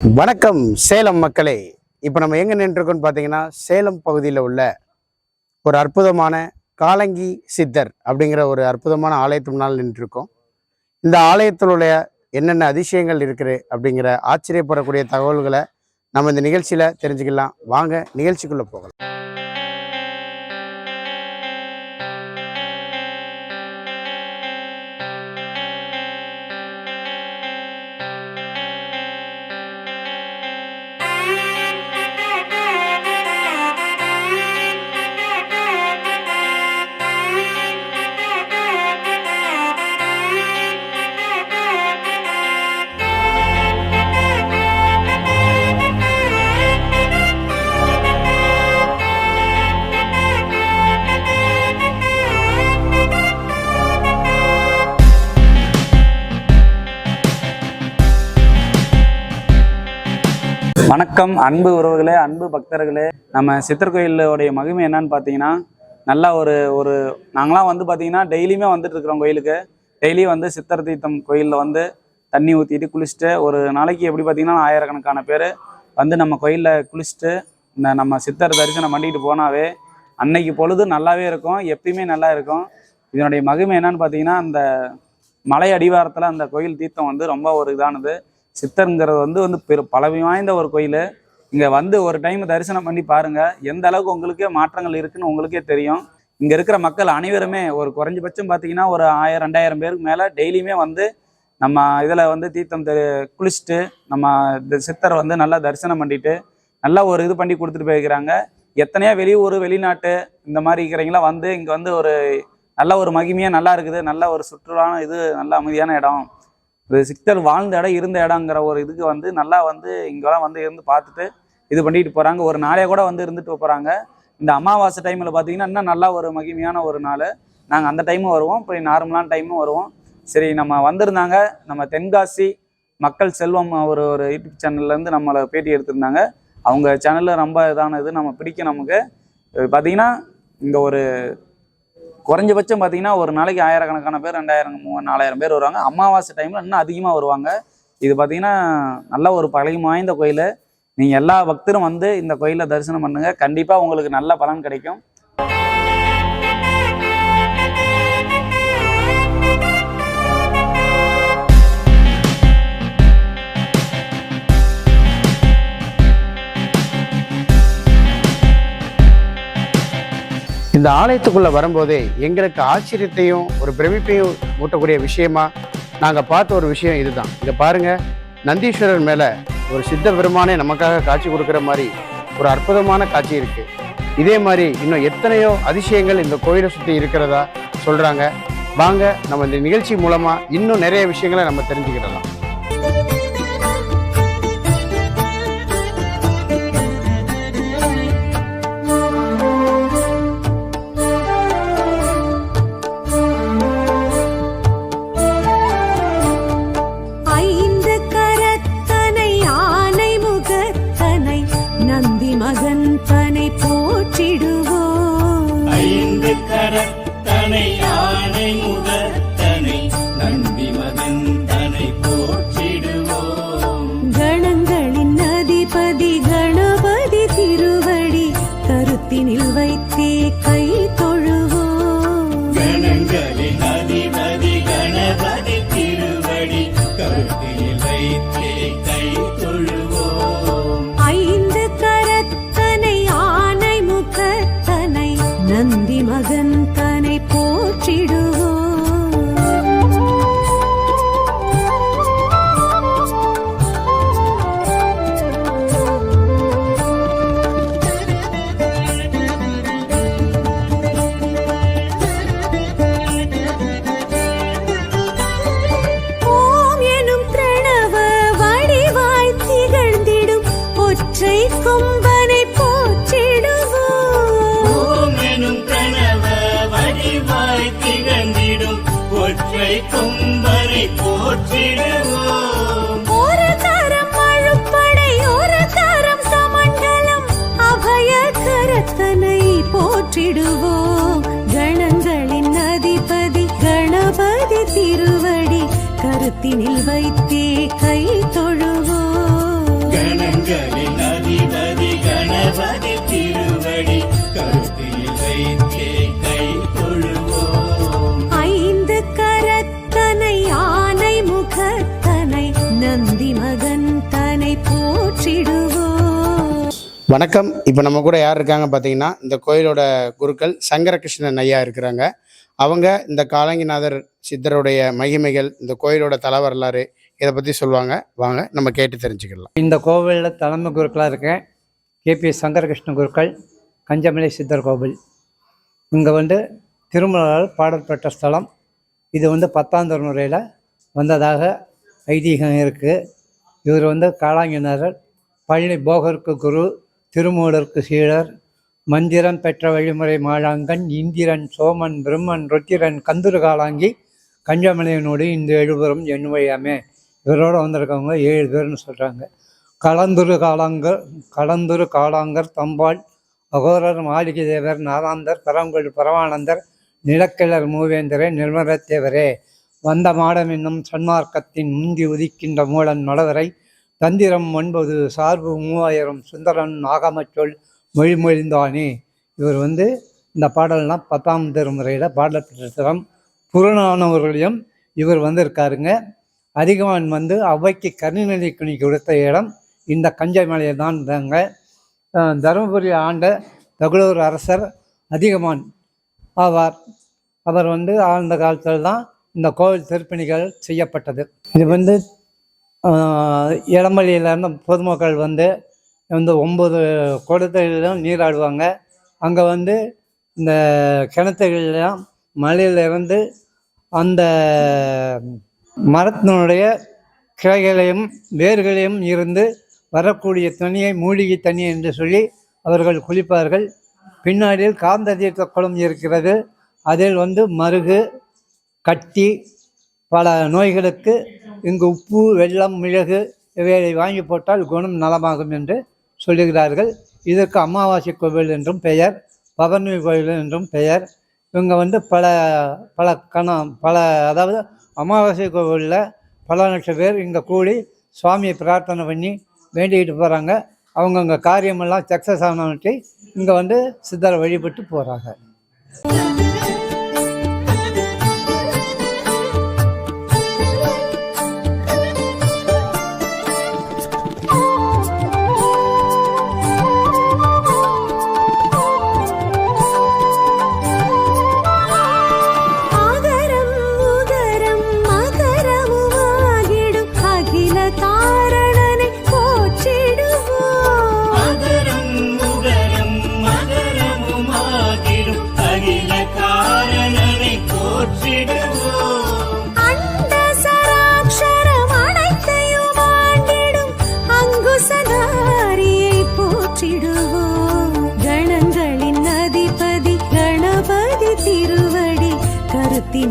வணக்கம் சேலம் மக்களே. இப்போ நம்ம எங்கே நின்றுருக்கோம்னு பார்த்தீங்கன்னா சேலம் பகுதியில் உள்ள ஒரு அற்புதமான காலங்கி சித்தர் அப்படிங்கிற ஒரு அற்புதமான ஆலயத்து முன்னால் நின்றுருக்கோம். இந்த ஆலயத்தினுடைய என்னென்ன அதிசயங்கள் இருக்குது அப்படிங்கிற ஆச்சரியப்படக்கூடிய தகவல்களை நம்ம இந்த நிகழ்ச்சியில் தெரிஞ்சுக்கலாம். வாங்க நிகழ்ச்சிக்குள்ளே போகலாம். வணக்கம் அன்பு உறவுகளே அன்பு பக்தர்களே. நம்ம சித்தர் கோயிலுடைய மகிமை என்னன்னு பார்த்தீங்கன்னா நல்லா ஒரு ஒரு நாங்களாம் வந்து பார்த்தீங்கன்னா டெய்லியுமே வந்துட்டு இருக்கிறோம் கோயிலுக்கு. டெய்லி வந்து சித்தர் தீர்த்தம் கோயிலில் வந்து தண்ணி ஊற்றிட்டு குளிச்சுட்டு ஒரு நாளைக்கு எப்படி பார்த்தீங்கன்னா ஆயிரக்கணக்கான பேர் வந்து நம்ம கோயிலில் குளிச்சுட்டு இந்த நம்ம சித்தர் தரிசனம் பண்ணிட்டு போனாவே அன்னைக்கு பொழுது நல்லாவே இருக்கும் எப்பயுமே நல்லா இருக்கும். இதனுடைய மகிமை என்னன்னு பார்த்தீங்கன்னா அந்த மலை அடிவாரத்தில் அந்த கோயில் தீர்த்தம் வந்து ரொம்ப ஒரு இதானது. சித்தருங்கிறது வந்து வந்து பெரு பழமை வாய்ந்த ஒரு கோயில். இங்கே வந்து ஒரு டைம் தரிசனம் பண்ணி பாருங்கள் எந்த அளவுக்கு உங்களுக்கே மாற்றங்கள் இருக்குன்னு உங்களுக்கே தெரியும். இங்கே இருக்கிற மக்கள் அனைவருமே ஒரு குறைஞ்சபட்சம் பார்த்தீங்கன்னா ஒரு ஆயிரம் ரெண்டாயிரம் பேருக்கு மேலே டெய்லியுமே வந்து நம்ம இதில் வந்து தீர்த்தம் தெ குளிச்சுட்டு நம்ம இந்த சித்தரை வந்து நல்லா தரிசனம் பண்ணிட்டு நல்லா ஒரு இது பண்ணி கொடுத்துட்டு போயிருக்கிறாங்க. எத்தனையோ வெளியூர் வெளிநாட்டு இந்த மாதிரி இருக்கிறவங்களாம் வந்து இங்கே வந்து ஒரு நல்ல ஒரு மகிமையாக நல்லா இருக்குது. நல்ல ஒரு சுற்றுலான இது நல்ல அமைதியான இடம். சித்தர் வாழ்ந்த இடம் இருந்த இடங்கிற ஒரு இதுக்கு வந்து நல்லா வந்து இங்கெல்லாம் வந்து இருந்து பார்த்துட்டு இது பண்ணிட்டு போகிறாங்க ஒரு நாளே கூட வந்து இருந்துட்டு போகிறாங்க இந்த அமாவாசை டைமில் பார்த்தீங்கன்னா இன்னும் நல்லா ஒரு மகிமையான ஒரு நாள். நாங்கள் அந்த டைமும் வருவோம். இப்போ நார்மலான டைமும் வருவோம். சரி நம்ம வந்திருந்தாங்க. நம்ம தென்காசி மக்கள் செல்வம் ஒரு ஒரு யூடியூப் சேனல்லேருந்து நம்மளை பேட்டி எடுத்திருந்தாங்க. அவங்க சேனலில் ரொம்ப இதான இது நம்ம பிடிக்கும் நமக்கு. பார்த்தீங்கன்னா இங்கே ஒரு குறைஞ்சபட்சம் பார்த்தீங்கன்னா ஒரு நாளைக்கு ஆயிரக்கணக்கான பேர் ரெண்டாயிரம் மூணு நாலாயிரம் பேர் வருவாங்க. அமாவாசை டைமில் இன்னும் அதிகமாக வருவாங்க. இது பார்த்தீங்கன்னா நல்ல ஒரு பழகி வாய்ந்த கோயில். நீங்கள் எல்லா பக்தரும் வந்து இந்த கோயிலில் தரிசனம் பண்ணுங்க. கண்டிப்பாக உங்களுக்கு நல்ல பலன் கிடைக்கும். இந்த ஆலயத்துக்குள்ள வரும்போதே எங்களுக்கு ஆச்சரியத்தையும் ஒரு பிரமிப்பையும் ஊட்டக்கூடிய விஷயமா நாங்க பார்த்த ஒரு விஷயம் இதுதான். இங்க பாருங்க நந்தீஸ்வரர் மேல ஒரு சித்த பெருமானே நமக்காக காட்சி கொடுக்கிற மாதிரி ஒரு அற்புதமான காட்சி இருக்கு. இதே மாதிரி இன்னும் எத்தனையோ அதிசயங்கள் இந்த கோயிலை சுற்றி இருக்கிறதா சொல்றாங்க. வாங்க நம்ம இந்த நிகழ்ச்சி மூலமா இன்னும் நிறைய விஷயங்களை நம்ம தெரிஞ்சுக்கிடலாம். கருத்தினில் வைத்தே கை தொழுவோம் கணங்களின் அதிபதி கணபதி திருவடி கருத்தில் வைத்தே கை தொழுவோம். ஐந்து கரத்தனை ஆனை முகத்தனை நந்தி மகன் தனை போற்றிடுவோம் வணக்கம். இப்போ நம்ம கூட யார் இருக்காங்க பார்த்தீங்கன்னா இந்த கோயிலோட குருக்கள் சங்கரகிருஷ்ணன் ஐயா இருக்கிறாங்க. அவங்க இந்த காலங்கிநாதர் சித்தருடைய மகிமைகள் இந்த கோயிலோட தல வரலாறு இதை பற்றி சொல்லுவாங்க. வாங்க நம்ம கேட்டு தெரிஞ்சுக்கலாம். இந்த கோவிலில் தலைமை குருக்களாக இருக்கேன் கேபி சங்கரகிருஷ்ண குருக்கள் கஞ்சமலை சித்தர் கோவில். இங்கே வந்து திருமலால் பாடற்பட்ட ஸ்தலம். இது வந்து பத்தாம் தலைமுறையில் வந்ததாக ஐதீகம் இருக்குது இவர் வந்து காளாங்கிணரர் பழனி போகருக்கு குரு திருமூலருக்கு சீடர் மந்திரம் பெற்ற வழிமுறை மாளாங்கன் இந்திரன் சோமன் பிரம்மன் ருத்திரன் கந்துரு காளாங்கி கஞ்சமலையனோடு இந்த எழுபுறம் எண்ணுவையாமே. இவரோட வந்திருக்கவங்க ஏழு பேர்னு சொல்கிறாங்க கலந்துரு காளாங்கர் கலந்துரு காளாங்கர் தம்பாள் அகோரர் மாளிகை தேவர் நாதாந்தர் பரங்கொழு பரமானந்தர் நிலக்கிழர் மூவேந்தரே நிர்மலத்தேவரே வந்த மாடம் என்னும் சன்மார்க்கத்தின் முந்தி உதிக்கின்ற மூலன் மலவரை தந்திரம் ஒன்பது சார்பு மூவாயிரம் சுந்தரன் நாகமச்சொல் மொழிமொழிந்தானே. இவர் வந்து இந்த பாடல்னால் பத்தாம் திருமுறையில் பாடத்திட்டம் புறநானவர்களையும் இவர் வந்திருக்காருங்க. அதிகமான் வந்து அவ்வைக்கு கருநிலை குணி கொடுத்த இடம் இந்த கஞ்சமலையை தான் இருந்தாங்க தருமபுரி ஆண்ட தகுளூர் அரசர் அதிகமான் ஆவார். அவர் வந்து ஆழ்ந்த காலத்தில் தான் இந்த கோவில் திருப்பணிகள் செய்யப்பட்டது. இது வந்து இளமலையிலேருந்து பொதுமக்கள் வந்து வந்து ஒம்பது குளத்துகளிலும் நீராடுவாங்க. அங்கே வந்து இந்த கிணத்துகளெல்லாம் மலையிலிருந்து அந்த மரத்தினுடைய கிளைகளையும் வேர்களையும் இருந்து வரக்கூடிய துணியை மூலிகை தண்ணி என்று சொல்லி அவர்கள் குளிப்பார்கள். பின்னாடியில் காந்த தீர்த்த குளம் இருக்கிறது. அதில் வந்து மருகு கட்டி பல நோய்களுக்கு இங்கு உப்பு வெல்லம் மிளகு இவைகளை வாங்கி போட்டால் குணம் நலமாகும் என்று சொல்லுகிறார்கள். இதற்கு அமாவாசை கோவில் என்றும் பெயர் பவர்ணமி கோவில் என்றும் பெயர். இவங்க வந்து பல பல கணம் பல அதாவது அமாவாசை கோவிலில் பல லட்சம் பேர் இங்கே கூடி சுவாமியை பிரார்த்தனை பண்ணி வேண்டிக்கிட்டு போகிறாங்க அவங்கவுங்க காரியமெல்லாம் சக்ஸஸ் ஆனவற்றை இங்கே வந்து சித்தரை வழிபட்டு போகிறாங்க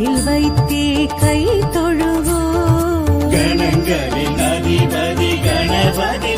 கருத்தினில் வைத்தே கை தொழுவோ. கணங்களின் அதிபதி கணபதி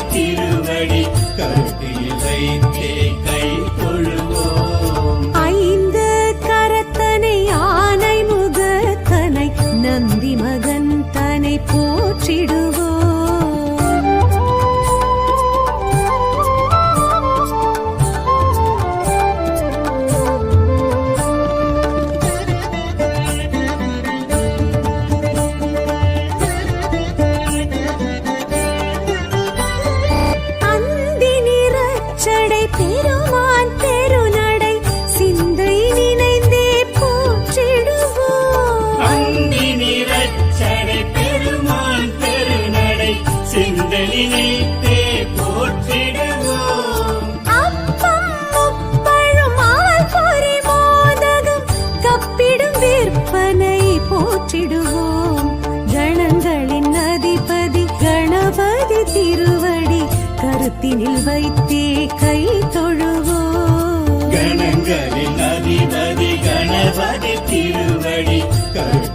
கரத்தினில் வைத்தே கை தொழுவோ. கணங்களின் அதிபதி கணபதி திருவடி கருத்தில்